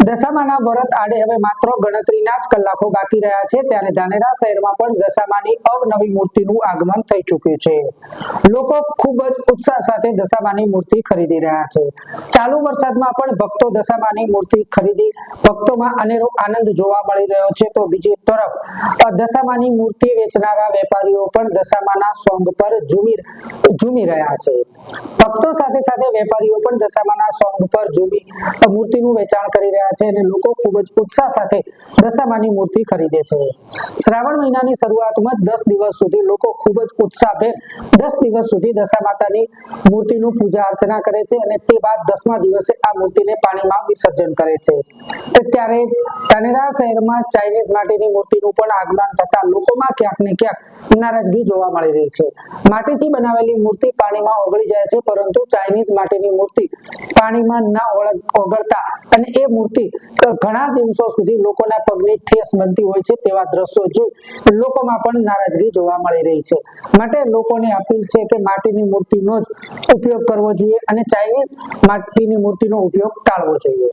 દશામાના વરત આડે હવે માત્ર ગણતરીના જ કલાકો બાકી રહ્યા છે. ત્યારે ધાનેરા શહેરમાં પણ દશામાની અવનવી મૂર્તિનું આગમન થઈ ચૂક્યું છે. લોકો ખૂબ જ ઉત્સાહ સાથે દશામાની મૂર્તિ ખરીદી રહ્યા છે. ચાલુ વરસાદમાં પણ ભક્તો દશામાની મૂર્તિ ખરીદી ભક્તોમાં અનેરો આનંદ જોવા મળી રહ્યો છે. તો બીજી તરફ દશામાની મૂર્તિ વેચનારા વેપારીઓ પણ દશામાના સોંગ પર ઝૂમી ઝૂમી રહ્યા છે. ભક્તો સાથે સાથે વેપારીઓ પણ દશામાના સોંગ પર ઝૂમી મૂર્તિનું વેચાણ કરી રહ્યા છે અને લોકો ખૂબ જ ઉત્સાહ સાથે દશામાની મૂર્તિ ખરીદે છે. શ્રાવણ મહિનાની શરૂઆતમાં દસ દિવસ સુધી લોકો ખૂબ જ ઉત્સાહભેર દસ દિવસ સુધી દશા માતાની મૂર્તિનું પૂજા અર્ચના કરે છે અને તે બાદ દસમા દિવસે આ મૂર્તિને પાણીમાં વિસર્જન કરે છે. ત્યારે કનેરા શહેરમાં ચાઇનીઝ માટીની મૂર્તિનું પણ આગમન થતા લોકોમાં ક્યાંક ને ક્યાંક નારાજગી જોવા મળી રહી છે. માટીથી બનાવેલી મૂર્તિ પાણીમાં ઓગળી જાય છે, પરંતુ ચાઇનીઝ માટીની મૂર્તિ પાણીમાં ના ઓળ- ઓગળતા અને એ મૂર્તિ ઘણા દિવસો સુધી લોકોના પગની ઠેસ બનતી હોય છે તેવા દ્રશ્યો જોઈ લોકોમાં પણ નારાજગી જોવા મળી રહી છે. માટે લોકોને અપીલ છે કે માટીની મૂર્તિનો જ ઉપયોગ કરવો જોઈએ અને ચાઇનીઝ માટીની મૂર્તિનો ઉપયોગ ટાળવો જોઈએ.